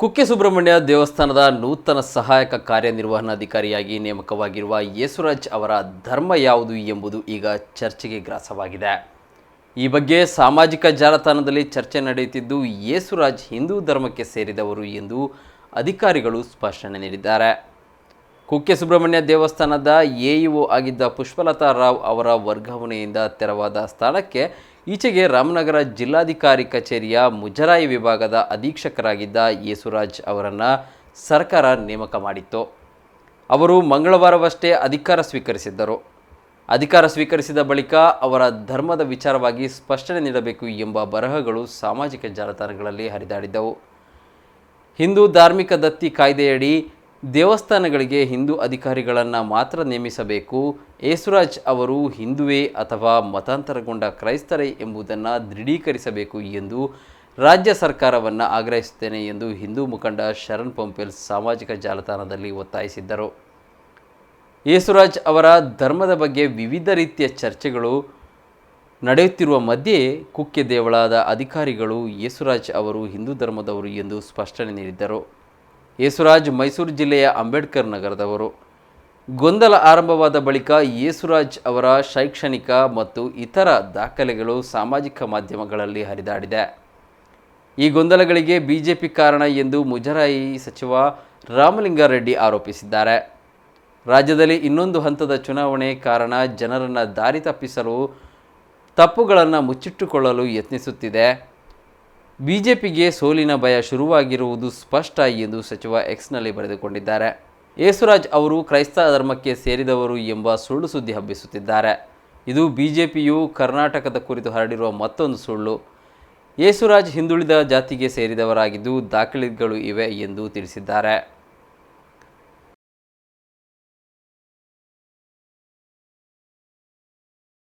ಕುಕ್ಕೆ ಸುಬ್ರಹ್ಮಣ್ಯ ದೇವಸ್ಥಾನದ ನೂತನ ಸಹಾಯಕ ಕಾರ್ಯನಿರ್ವಹಣಾಧಿಕಾರಿಯಾಗಿ ನೇಮಕವಾಗಿರುವ ಯೇಸುರಾಜ್ ಅವರ ಧರ್ಮ ಯಾವುದು ಎಂಬುದು ಈಗ ಚರ್ಚೆಗೆ ಗ್ರಾಸವಾಗಿದೆ. ಈ ಬಗ್ಗೆ ಸಾಮಾಜಿಕ ಜಾಲತಾಣದಲ್ಲಿ ಚರ್ಚೆ ನಡೆಯುತ್ತಿದ್ದು, ಯೇಸುರಾಜ್ ಹಿಂದೂ ಧರ್ಮಕ್ಕೆ ಸೇರಿದವರು ಎಂದು ಅಧಿಕಾರಿಗಳು ಸ್ಪಷ್ಟನೆ ನೀಡಿದ್ದಾರೆ. ಕುಕ್ಕೆ ಸುಬ್ರಹ್ಮಣ್ಯ ದೇವಸ್ಥಾನದ ಎಇಒ ಆಗಿದ್ದ ಪುಷ್ಪಲತಾ ರಾವ್ ಅವರ ವರ್ಗಾವಣೆಯಿಂದ ತೆರವಾದ ಸ್ಥಾನಕ್ಕೆ ಈಚೆಗೆ ರಾಮನಗರ ಜಿಲ್ಲಾಧಿಕಾರಿ ಕಚೇರಿಯ ಮುಜರಾಯಿ ವಿಭಾಗದ ಅಧೀಕ್ಷಕರಾಗಿದ್ದ ಯೇಸುರಾಜ್ ಅವರನ್ನು ಸರ್ಕಾರ ನೇಮಕ ಮಾಡಿತ್ತು. ಅವರು ಮಂಗಳವಾರವಷ್ಟೇ ಅಧಿಕಾರ ಸ್ವೀಕರಿಸಿದ್ದರು. ಅಧಿಕಾರ ಸ್ವೀಕರಿಸಿದ ಬಳಿಕ ಅವರ ಧರ್ಮದ ವಿಚಾರವಾಗಿ ಸ್ಪಷ್ಟನೆ ನೀಡಬೇಕು ಎಂಬ ಬರಹಗಳು ಸಾಮಾಜಿಕ ಜಾಲತಾಣಗಳಲ್ಲಿ ಹರಿದಾಡಿದ್ದವು. ಹಿಂದೂ ಧಾರ್ಮಿಕ ದತ್ತಿ ಕಾಯ್ದೆಯಡಿ ದೇವಸ್ಥಾನಗಳಿಗೆ ಹಿಂದೂ ಅಧಿಕಾರಿಗಳನ್ನು ಮಾತ್ರ ನೇಮಿಸಬೇಕು. ಯೇಸುರಾಜ್ ಅವರು ಹಿಂದುವೇ ಅಥವಾ ಮತಾಂತರಗೊಂಡ ಕ್ರೈಸ್ತರೇ ಎಂಬುದನ್ನು ದೃಢೀಕರಿಸಬೇಕು ಎಂದು ರಾಜ್ಯ ಸರ್ಕಾರವನ್ನು ಆಗ್ರಹಿಸುತ್ತೇನೆ ಎಂದು ಹಿಂದೂ ಮುಖಂಡ ಶರಣ್ ಪಂಪೆಲ್ ಸಾಮಾಜಿಕ ಜಾಲತಾಣದಲ್ಲಿ ಒತ್ತಾಯಿಸಿದ್ದರು. ಯೇಸುರಾಜ್ ಅವರ ಧರ್ಮದ ಬಗ್ಗೆ ವಿವಿಧ ರೀತಿಯ ಚರ್ಚೆಗಳು ನಡೆಯುತ್ತಿರುವ ಮಧ್ಯೆ ಕುಕ್ಕೆ ದೇವಳಾದ ಅಧಿಕಾರಿಗಳು ಯೇಸುರಾಜ್ ಅವರು ಹಿಂದೂ ಧರ್ಮದವರು ಎಂದು ಸ್ಪಷ್ಟನೆ ನೀಡಿದ್ದರು. ಯೇಸುರಾಜ್ ಮೈಸೂರು ಜಿಲ್ಲೆಯ ಅಂಬೇಡ್ಕರ್ ನಗರದವರು. ಗೊಂದಲ ಆರಂಭವಾದ ಬಳಿಕ ಯೇಸುರಾಜ್ ಅವರ ಶೈಕ್ಷಣಿಕ ಮತ್ತು ಇತರ ದಾಖಲೆಗಳು ಸಾಮಾಜಿಕ ಮಾಧ್ಯಮಗಳಲ್ಲಿ ಹರಿದಾಡಿದೆ. ಈ ಗೊಂದಲಗಳಿಗೆ ಬಿಜೆಪಿ ಕಾರಣ ಎಂದು ಮುಜರಾಯಿ ಸಚಿವ ರಾಮಲಿಂಗಾರೆಡ್ಡಿ ಆರೋಪಿಸಿದ್ದಾರೆ. ರಾಜ್ಯದಲ್ಲಿ ಇನ್ನೊಂದು ಹಂತದ ಚುನಾವಣೆ ಕಾರಣ ಜನರನ್ನು ದಾರಿ ತಪ್ಪಿಸಲು ತಪ್ಪುಗಳನ್ನು ಮುಚ್ಚಿಟ್ಟುಕೊಳ್ಳಲು ಯತ್ನಿಸುತ್ತಿದೆ. ಬಿಜೆಪಿಗೆ ಸೋಲಿನ ಭಯ ಶುರುವಾಗಿರುವುದು ಸ್ಪಷ್ಟ ಎಂದು ಸಚಿವ ಎಕ್ಸ್ನಲ್ಲಿ ಬರೆದುಕೊಂಡಿದ್ದಾರೆ. ಯೇಸುರಾಜ್ ಅವರು ಕ್ರೈಸ್ತ ಧರ್ಮಕ್ಕೆ ಸೇರಿದವರು ಎಂಬ ಸುಳ್ಳು ಸುದ್ದಿ ಹಬ್ಬಿಸುತ್ತಿದ್ದಾರೆ. ಇದು ಬಿಜೆಪಿಯು ಕರ್ನಾಟಕದ ಕುರಿತು ಹರಡಿರುವ ಮತ್ತೊಂದು ಸುಳ್ಳು. ಯೇಸುರಾಜ್ ಹಿಂದುಳಿದ ಜಾತಿಗೆ ಸೇರಿದವರಾಗಿದ್ದು ದಾಖಲೆಗಳು ಇವೆ ಎಂದು ತಿಳಿಸಿದ್ದಾರೆ.